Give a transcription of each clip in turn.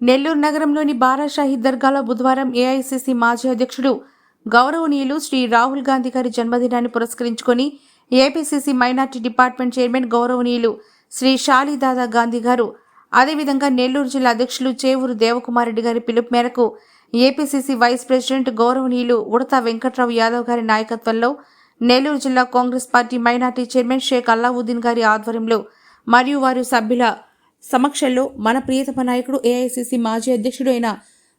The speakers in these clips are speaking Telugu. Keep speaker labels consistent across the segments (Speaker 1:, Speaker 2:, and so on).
Speaker 1: నెల్లూరు నగరంలోని బారాషాహి దర్గాలో బుధవారం ఏఐసిసి మాజీ అధ్యక్షుడు గౌరవనీయులు శ్రీ రాహుల్ గాంధీ గారి జన్మదినాన్ని పురస్కరించుకొని ఏపీసీసీ మైనార్టీ డిపార్ట్మెంట్ చైర్మన్ గౌరవనీయులు శ్రీ షాలిదాదా గాంధీ గారు అదేవిధంగా నెల్లూరు జిల్లా అధ్యక్షులు చేవూరు దేవకుమారెడ్డి గారి పిలుపు మేరకు ఏపీసీసీ వైస్ ప్రెసిడెంట్ గౌరవనీయులు ఉడతా వెంకట్రావు యాదవ్ గారి నాయకత్వంలో నెల్లూరు జిల్లా Congress party minority chairman Sheikh Allauddin గారి ఆధ్వర్యంలో మరియు వారి సభ్యుల సమక్షంలో మన ప్రియతమ నాయకుడు ఏఐసిసి మాజీ అధ్యక్షుడు అయిన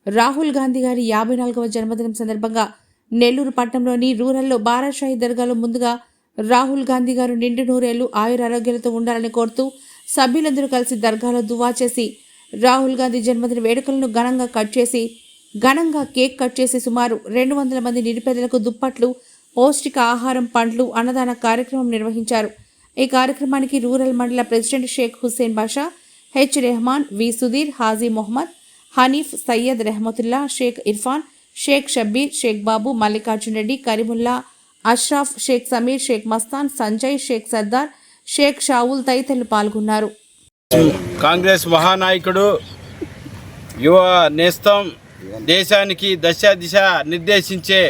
Speaker 1: రాహుల్ గాంధీ గారి యాభై నాలుగవ జన్మదినం సందర్భంగా నెల్లూరు పట్టణంలోని రూరల్లో బారాషాహి దర్గాలో ముందుగా రాహుల్ గాంధీ గారు నిండు నూరేళ్ళు ఆయుర ఆరోగ్యాలతో ఉండాలని కోరుతూ సభ్యులందరూ కలిసి దర్గాలో దువా చేసి రాహుల్ గాంధీ జన్మదిన వేడుకలను ఘనంగా కట్ చేసి ఘనంగా కేక్ కట్ చేసి సుమారు రెండు వందల మంది నిరుపేదలకు దుప్పట్లు పౌష్టిక ఆహారం పండ్లు అన్నదాన కార్యక్రమం నిర్వహించారు. ఈ కార్యక్రమానికి రూరల్ మండల president Sheikh Hussain Basha H Rehman V Sudheer Haji Mohammed Hanif Syed Rahmatullah Sheikh Irfan Sheikh Shabbir Sheikh Babu Mallikarjun Reddy Kareemullah Ashraf Sheikh Sameer Sheikh Mastan Sanjay Sheikh Sardar Sheikh Shavul తదితరులు పాల్గొన్నారు.
Speaker 2: కాంగ్రెస్ మహానాయకుడు యువ నేస్తం దేశానికి దశ దిశ నిర్దేశించే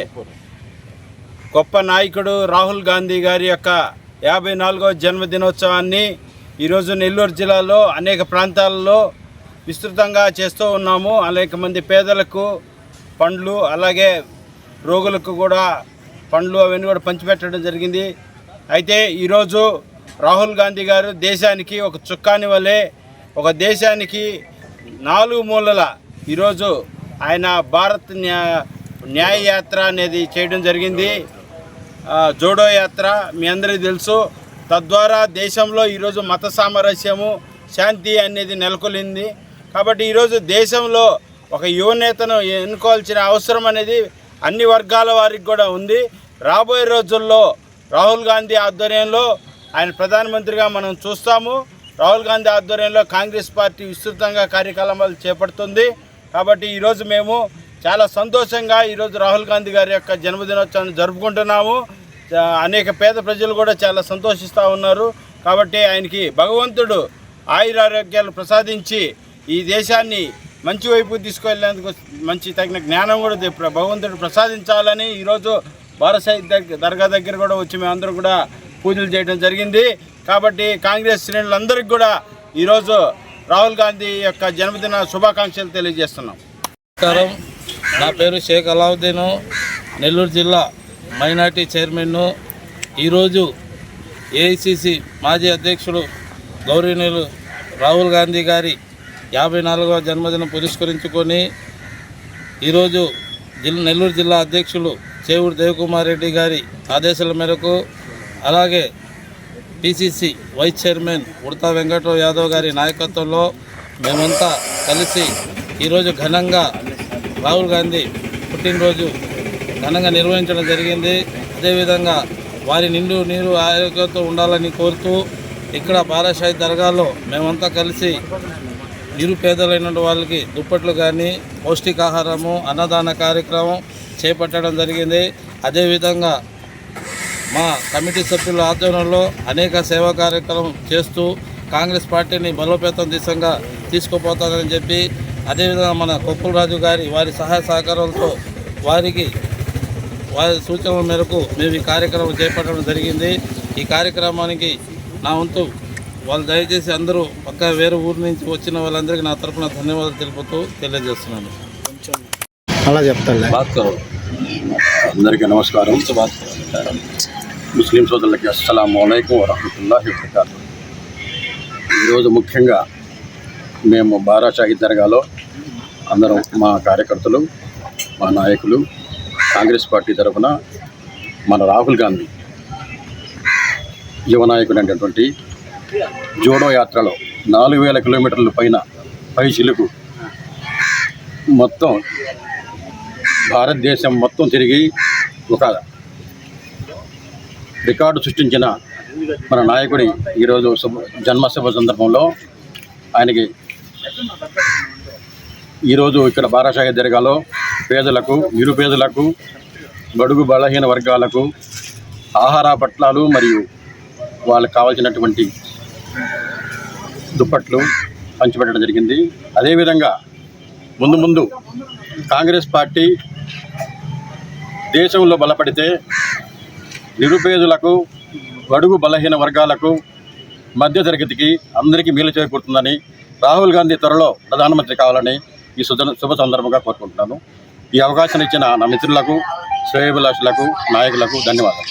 Speaker 2: గొప్ప నాయకుడు రాహుల్ గాంధీ గారి యొక్క యాభై నాలుగవ జన్మదినోత్సవాన్ని ఈరోజు నెల్లూరు జిల్లాలో అనేక ప్రాంతాలలో విస్తృతంగా చేస్తూ ఉన్నాము. అనేక మంది పేదలకు పండ్లు అలాగే రోగులకు కూడా పండ్లు అవన్నీ కూడా పంచిపెట్టడం జరిగింది. అయితే ఈరోజు రాహుల్ గాంధీ గారు దేశానికి ఒక చుక్కాని వలె ఒక దేశానికి నాలుగు మూలల ఈరోజు ఆయన భారత్ న్యాయ యాత్ర అనేది చేయడం జరిగింది. జోడో యాత్ర మీ అందరికీ తెలుసు. తద్వారా దేశంలో ఈరోజు మత సామరస్యము శాంతి అనేది నెలకొలింది. కాబట్టి ఈరోజు దేశంలో ఒక యువనేతను ఎన్నుకోవాల్సిన అవసరం అనేది అన్ని వర్గాల వారికి కూడా ఉంది. రాబోయే రోజుల్లో రాహుల్ గాంధీ ఆధ్వర్యంలో ఆయన ప్రధానమంత్రిగా మనం చూస్తాము. రాహుల్ గాంధీ ఆధ్వర్యంలో కాంగ్రెస్ పార్టీ విస్తృతంగా కార్యక్రమాలు చేపడుతుంది. కాబట్టి ఈరోజు మేము చాలా సంతోషంగా ఈరోజు రాహుల్ గాంధీ గారి యొక్క జన్మదినోత్సవాన్ని జరుపుకుంటున్నాము. అనేక పేద ప్రజలు కూడా చాలా సంతోషిస్తూ ఉన్నారు. కాబట్టి ఆయనకి భగవంతుడు ఆయురారోగ్యాలు ప్రసాదించి ఈ దేశాన్ని మంచి వైపు తీసుకెళ్ళేందుకు మంచి తగిన జ్ఞానం కూడా భగవంతుడు ప్రసాదించాలని ఈరోజు భారత దగ్గర దర్గా దగ్గర కూడా వచ్చి మేమందరం కూడా పూజలు చేయడం జరిగింది. కాబట్టి కాంగ్రెస్ శ్రేణులందరికీ కూడా ఈరోజు రాహుల్ గాంధీ యొక్క జన్మదిన శుభాకాంక్షలు తెలియజేస్తున్నాం.
Speaker 3: నమస్కారం. నా పేరు షేక్ అలావుద్దీన్ నెల్లూరు జిల్లా మైనార్టీ చైర్మన్ను ఈరోజు ఏఐసిసి మాజీ అధ్యక్షుడు గౌరవనీయులు రాహుల్ గాంధీ గారి యాభై నాలుగవ జన్మదినం పురస్కరించుకొని ఈరోజు జిల్లా నెల్లూరు జిల్లా అధ్యక్షులు చేవూరు దేవకుమార్ రెడ్డి గారి ఆదేశాల మేరకు అలాగే PCC vice chairman Udatha Venkatarao Yadav గారి నాయకత్వంలో మేమంతా కలిసి ఈరోజు ఘనంగా రాహుల్ గాంధీ పుట్టినరోజు ఘనంగా నిర్వహించడం జరిగింది. అదేవిధంగా వారి నిండు నీరు ఆరోగ్యంతో ఉండాలని కోరుతూ ఇక్కడ బాలశాయి దర్గాలో మేమంతా కలిసి నిరుపేదలైన వాళ్ళకి దుప్పట్లు కానీ పౌష్టికాహారము అన్నదాన కార్యక్రమం చేపట్టడం జరిగింది. అదేవిధంగా మా కమిటీ సభ్యుల ఆధ్వర్యంలో అనేక సేవా కార్యక్రమం చేస్తూ కాంగ్రెస్ పార్టీని బలోపేతం దిశగా తీసుకుపోతానని చెప్పి అదేవిధంగా మన కొప్పుల రాజు గారి వారి సహాయ సహకారాలతో వారికి వారి సూచనల మేరకు మేము ఈ కార్యక్రమం చేపట్టడం జరిగింది. ఈ కార్యక్రమానికి నా వంతు వాళ్ళు దయచేసి అందరూ పక్క వేరే ఊరు నుంచి వచ్చిన వాళ్ళందరికీ నా తరపున ధన్యవాదాలు తెలుపుతూ తెలియజేస్తున్నాను.
Speaker 4: అలా చెప్తానులే
Speaker 5: అందరికీ నమస్కారం. ముస్లిం సోదరులకి అస్సలం అయికం వరహమతుల్లాహి వబర్కాతు. ఈరోజు ముఖ్యంగా మేము బారాషాహి దర్గాలో అందరం మా కార్యకర్తలు మా నాయకులు కాంగ్రెస్ పార్టీ తరఫున మన రాహుల్ గాంధీ యువ నాయకుడు అనేటటువంటి జోడో యాత్రలో నాలుగు వేల కిలోమీటర్ల పైన పై చిలుకు మొత్తం భారతదేశం మొత్తం తిరిగి ఒక రికార్డు సృష్టించిన మన నాయకుడి ఈరోజు శుభ జన్మశుభ సందర్భంలో ఆయనకి ఈరోజు ఇక్కడ బారాసాగర్ దర్గాలో పేదలకు నిరుపేదలకు బడుగు బలహీన వర్గాలకు ఆహార పట్లాలు మరియు వాళ్ళకి కావాల్సినటువంటి దుప్పట్లు పంచిపెట్టడం జరిగింది. అదేవిధంగా ముందు ముందు కాంగ్రెస్ పార్టీ దేశంలో బలపడితే నిరుపేదలకు బడుగు బలహీన వర్గాలకు మధ్యతరగతికి అందరికీ మేలు చేకూరుతుందని రాహుల్ గాంధీ త్వరలో ప్రధానమంత్రి కావాలని ఈ శుభ శుభ సందర్భంగా కోరుకుంటున్నాను. ఈ అవకాశం ఇచ్చిన నా మిత్రులకు శ్రేయభిలాషులకు నాయకులకు ధన్యవాదాలు.